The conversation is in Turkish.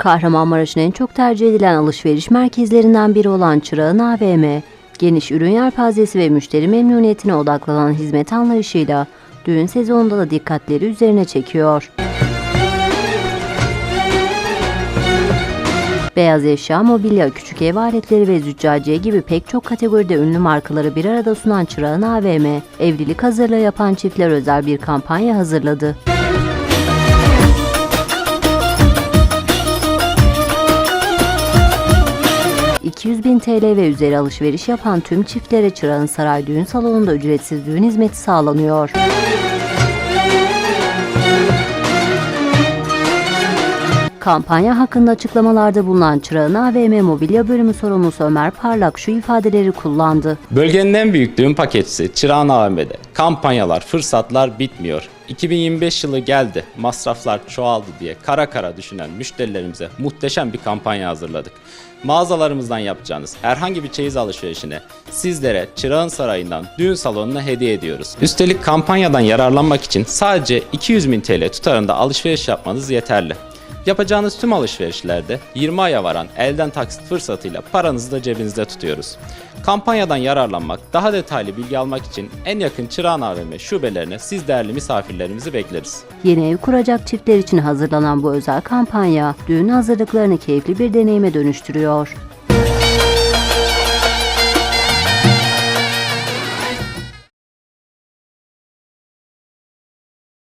Kahramanmaraş'ın en çok tercih edilen alışveriş merkezlerinden biri olan Çırağan AVM, geniş ürün yelpazesi ve müşteri memnuniyetine odaklanan hizmet anlayışıyla düğün sezonunda da dikkatleri üzerine çekiyor. Beyaz eşya, mobilya, küçük ev aletleri ve züccaciye gibi pek çok kategoride ünlü markaları bir arada sunan Çırağan AVM, evlilik hazırlığı yapan çiftler özel bir kampanya hazırladı. ...200 bin TL ve üzeri alışveriş yapan tüm çiftlere Çırağan Saray Düğün Salonu'nda ücretsiz düğün hizmeti sağlanıyor. Kampanya hakkında açıklamalarda bulunan Çırağan AVM Mobilya Bölümü sorumlusu Ömer Parlak şu ifadeleri kullandı. Bölgenin en büyük düğün paketçisi Çırağan AVM'de kampanyalar, fırsatlar bitmiyor. 2025 yılı geldi, masraflar çoğaldı diye kara kara düşünen müşterilerimize muhteşem bir kampanya hazırladık. Mağazalarımızdan yapacağınız herhangi bir çeyiz alışverişine sizlere Çırağan Sarayı'ndan düğün salonuna hediye ediyoruz. Üstelik kampanyadan yararlanmak için sadece 200 bin TL tutarında alışveriş yapmanız yeterli. Yapacağınız tüm alışverişlerde 20 aya varan elden taksit fırsatıyla paranızı da cebinizde tutuyoruz. Kampanyadan yararlanmak, daha detaylı bilgi almak için en yakın Çırağan AVM şubelerine siz değerli misafirlerimizi bekleriz. Yeni ev kuracak çiftler için hazırlanan bu özel kampanya düğün hazırlıklarını keyifli bir deneyime dönüştürüyor.